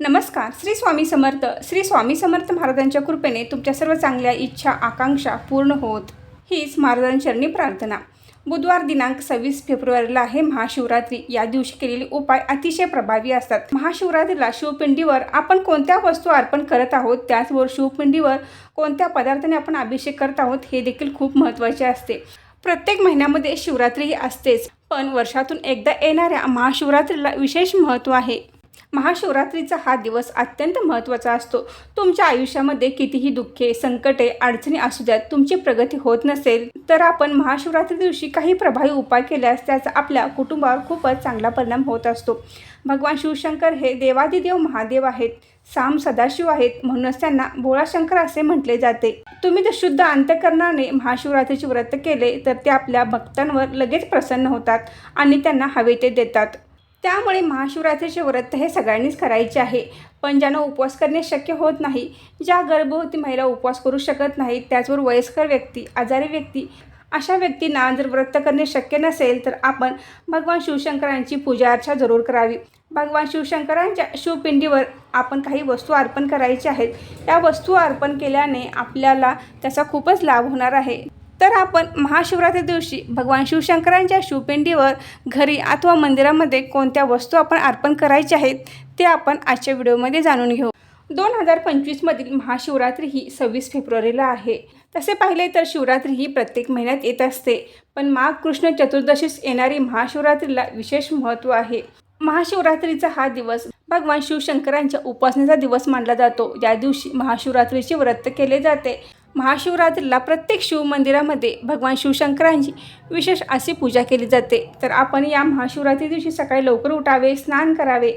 नमस्कार श्री स्वामी समर्थ. श्री स्वामी समर्थ महाराजांच्या कृपेने तुमच्या सर्व चांगल्या इच्छा आकांक्षा पूर्ण होत. हीच महाराजांचरणी प्रार्थना. बुधवार दिनांक सव्वीस फेब्रुवारीला आहे महाशिवरात्री. या दिवशी केलेले उपाय अतिशय प्रभावी असतात. महाशिवरात्रीला शिवपिंडीवर आपण कोणत्या वस्तू अर्पण करत आहोत त्याचबरोबर शिवपिंडीवर कोणत्या पदार्थाने आपण अभिषेक करत आहोत हे देखील खूप महत्त्वाचे असते. प्रत्येक महिन्यामध्ये शिवरात्री ही असतेच पण वर्षातून एकदा येणाऱ्या महाशिवरात्रीला विशेष महत्त्व आहे. महाशिवरात्रीचा हा दिवस अत्यंत महत्त्वाचा असतो. तुमच्या आयुष्यामध्ये कितीही दुःखे संकटे अडचणी असू द्यात तुमची प्रगती होत नसेल तर आपण महाशिवरात्री दिवशी काही प्रभावी उपाय केल्यास त्याचा आपल्या कुटुंबावर खूपच चांगला परिणाम होत असतो. भगवान शिवशंकर हे देवादिदेव महादेव आहेत. साम सदाशिव आहेत. म्हणूनच त्यांना भोळाशंकर असे म्हटले जाते. तुम्ही जर शुद्ध अंतकरणाने महाशिवरात्रीचे व्रत केले तर ते आपल्या भक्तांवर लगेच प्रसन्न होतात आणि त्यांना हवे ते देतात. त्यामुळे महाशिवरात्रीचे व्रत हे सगळ्यांनीच करायचे आहे. पण ज्यांना उपवास करणे शक्य होत नाही ज्या गर्भवती महिला उपवास करू शकत नाहीत त्याचबरोबर वयस्कर व्यक्ती आजारी व्यक्ती अशा व्यक्तींना जर व्रत करणे शक्य नसेल तर आपण भगवान शिवशंकरांची पूजा अर्चा जरूर करावी. भगवान शिवशंकरांच्या शिवपिंडीवर आपण काही वस्तू अर्पण करायच्या आहेत. या वस्तू अर्पण केल्याने आपल्याला त्याचा खूपच लाभ होणार आहे. तर आपण महाशिवरात्री दिवशी भगवान शिवशंकरांच्या शिवपिंडीवर घरी अथवा मंदिरामध्ये कोणत्या वस्तू आपण अर्पण करायच्या आहेत ते आपण आजच्या व्हिडिओमध्ये जाणून घेऊ. दोन हजार पंचवीसमधील महाशिवरात्री ही सव्वीस फेब्रुवारीला आहे. तसे पाहिले तर शिवरात्री ही प्रत्येक महिन्यात येत असते पण माघ कृष्ण चतुर्दशीस येणारी महाशिवरात्रीला विशेष महत्त्व आहे. महाशिवरात्रीचा हा दिवस भगवान शिवशंकरांच्या उपासनेचा दिवस मानला जातो. या दिवशी महाशिवरात्रीचे व्रत केले जाते. महाशिवरात्रीला प्रत्येक शिव मंदिरामध्ये भगवान शिवशंकरांची विशेष अशी पूजा केली जाते. तर आपण या महाशिवरात्री दिवशी सकाळी लवकर उठावे स्नान करावे.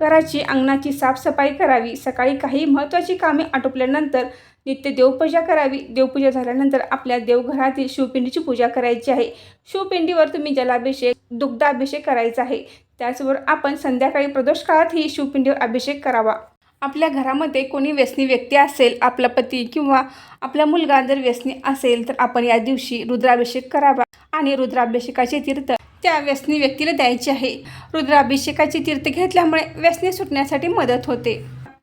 घराची अंगणाची साफसफाई करावी. सकाळी काही महत्त्वाची कामे आटोपल्यानंतर नित्य देवपूजा करावी. देवपूजा झाल्यानंतर आपल्या देवघरातील शिवपिंडीची पूजा करायची आहे. शिवपिंडीवर तुम्ही जलाभिषेक दुग्धाभिषेक करायचा आहे. त्याचबरोबर आपण संध्याकाळी प्रदोष काळातही शिवपिंडीवर अभिषेक करावा. आपल्या घरामध्ये कोणी व्यसनी व्यक्ती असेल आपला पती किंवा आपला मुलगा जर व्यसनी असेल तर आपण या दिवशी रुद्राभिषेक करावा आणि रुद्राभिषेकाचे तीर्थ त्या व्यसनी व्यक्तीला द्यायचे आहे. रुद्राभिषेकाचे तीर्थ घेतल्यामुळे व्यसनी सुटण्यासाठी मदत होते.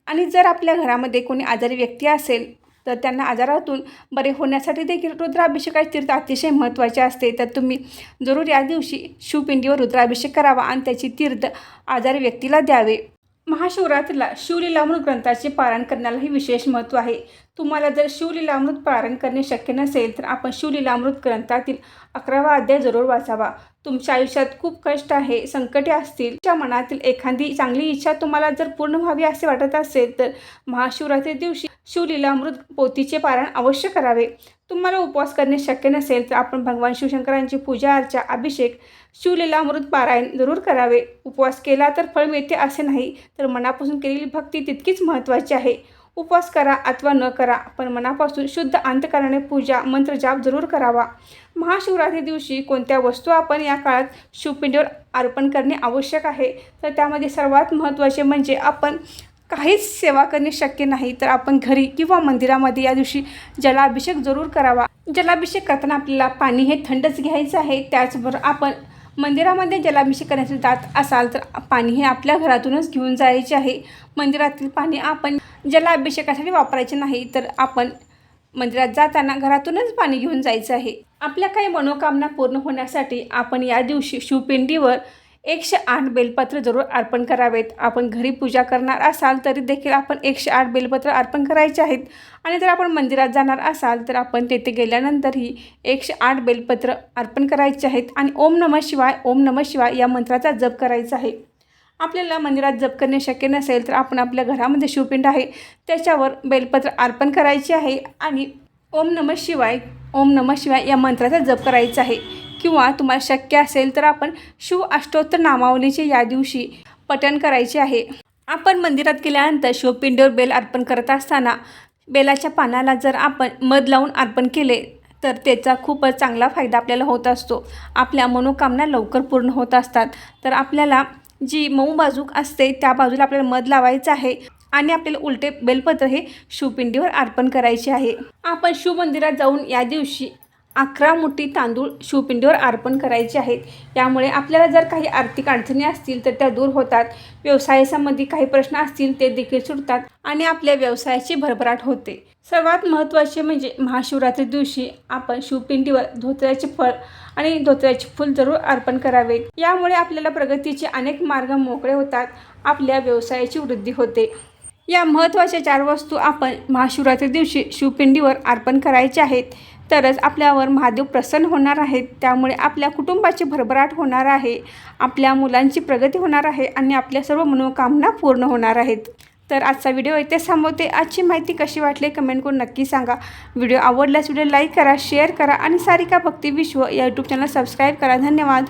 आणि जर आपल्या घरामध्ये कोणी आजारी व्यक्ती असेल तर त्यांना आजारातून बरे होण्यासाठी देखील रुद्राभिषेकाचे तीर्थ अतिशय महत्त्वाचे असते. तर तुम्ही जरूर या दिवशी शिवपिंडीवर रुद्राभिषेक करावा आणि त्याची तीर्थ आजारी व्यक्तीला द्यावे. महाशिवरात्रीला शिवलीला म्हणून ग्रंथाचे पारायण करण्यालाही विशेष महत्त्व आहे. तुम्हाला जर शिवलीलामृत पारायण करणे शक्य नसेल तर आपण शिवलीलामृत ग्रंथातील अकरावा अध्याय जरूर वाचावा. तुमच्या आयुष्यात खूप कष्ट आहे संकटे असतील तुमच्या मनातील एखादी चांगली इच्छा तुम्हाला जर पूर्ण व्हावी असे वाटत असेल तर महाशिवरात्री दिवशी शिवलीलामृत पोतीचे पारायण अवश्य करावे. तुम्हाला उपवास करणे शक्य नसेल तर आपण भगवान शिवशंकरांची पूजा अर्चा अभिषेक शिवलीलामृत पारायण जरूर करावे. उपवास केला तर फळ मिळते असे नाही तर मनापासून केलेली भक्ती तितकीच महत्त्वाची आहे. उपवास करा अथवा न करा पण मनापासून शुद्ध अंतकाराने पूजा मंत्रजाप जरूर करावा. महाशिवरात्री दिवशी कोणत्या वस्तू आपण या काळात शिवपिंडीवर अर्पण करणे आवश्यक आहे? तर त्यामध्ये सर्वात महत्त्वाचे म्हणजे आपण काहीच सेवा करणे शक्य नाही तर आपण घरी किंवा मंदिरामध्ये या दिवशी जलाभिषेक जरूर करावा. जलाभिषेक करताना आपल्याला पाणी हे थंडच घ्यायचं आहे त्याचबरोबर आपण मंदिरामध्ये जलाभिषेक करण्यासाठी जात असाल तर पाणी हे आपल्या घरातूनच घेऊन जायचे आहे. मंदिरातील पाणी आपण ज्याला अभिषेकासाठी वापरायचे नाही तर आपण मंदिरात जाताना घरातूनच पाणी घेऊन जायचं आहे. आपल्या काही मनोकामना पूर्ण होण्यासाठी आपण या दिवशी शिवपिंडीवर एकशे आठ बेलपत्र जरूर अर्पण करावेत. आपण घरी पूजा करणार असाल तरी देखील आपण एकशे आठ बेलपत्र अर्पण करायचे आहेत. आणि जर आपण मंदिरात जाणार असाल तर आपण तेथे गेल्यानंतरही एकशे आठ बेलपत्र अर्पण करायचे आहेत. आणि ओम नमः शिवाय ओम नमः शिवाय या मंत्राचा जप करायचा आहे. आपल्याला मंदिरात जप करणे शक्य नसेल तर आपण आपल्या घरामध्ये शिवपिंड आहे. त्याच्यावर बेलपत्र अर्पण करायचे आहे आणि ओम नमः शिवाय ओम नमः शिवाय या मंत्राचा जप करायचा आहे. किंवा तुम्हाला शक्य असेल तर आपण शिव अष्टोत्तर नामावलीचे या दिवशी पठण करायचे आहे. आपण मंदिरात गेल्यानंतर शिवपिंडीवर बेल अर्पण करत असताना बेलाच्या पानाला जर आपण मध लावून अर्पण केले तर त्याचा खूपच चांगला फायदा आपल्याला होत असतो. आपल्या मनोकामना लवकर पूर्ण होत असतात. तर आपल्याला जी मऊ बाजूक असते त्या बाजूला आपल्याला मध लावायचं आहे आणि आपल्याला उलटे बेलपत्र हे शिवपिंडीवर अर्पण करायचे आहे. आपण शिवमंदिरात जाऊन या दिवशी अकरा मुठी तांदूळ शिवपिंडीवर अर्पण करायचे आहेत. यामुळे आपल्याला जर काही आर्थिक अडचणी असतील तर त्या दूर होतात. व्यवसायासंबंधी काही प्रश्न असतील ते देखील सुटतात आणि आपल्या व्यवसायाची भरभराट होते. सर्वात महत्त्वाचे म्हणजे महाशिवरात्री दिवशी आपण शिवपिंडीवर धोत्र्याचे फळ आणि धोत्र्याचे फूल जरूर अर्पण करावे. यामुळे आपल्याला प्रगतीचे अनेक मार्ग मोकळे होतात. आपल्या व्यवसायाची वृद्धी होते. या महत्त्वाच्या चार वस्तू आपण महाशिवरात्री दिवशी शिवपिंडीवर अर्पण करायचे आहेत. तरच आपल्यावर महादेव प्रसन्न होणार आहेत. त्यामुळे आपल्या कुटुंबाची भरभराट होणार आहे. आपल्या मुलांची प्रगती होणार आहे आणि आपल्या सर्व मनोकामना पूर्ण होणार आहेत. तर आजचा व्हिडिओ इथे थांबवते. आजची माहिती कशी वाटली कमेंट करून नक्की सांगा. व्हिडिओ आवडल्यास व्हिडिओ लाईक करा शेअर करा आणि सारिका भक्ती विश्व या यूट्यूब चॅनल सबस्क्राईब करा. धन्यवाद.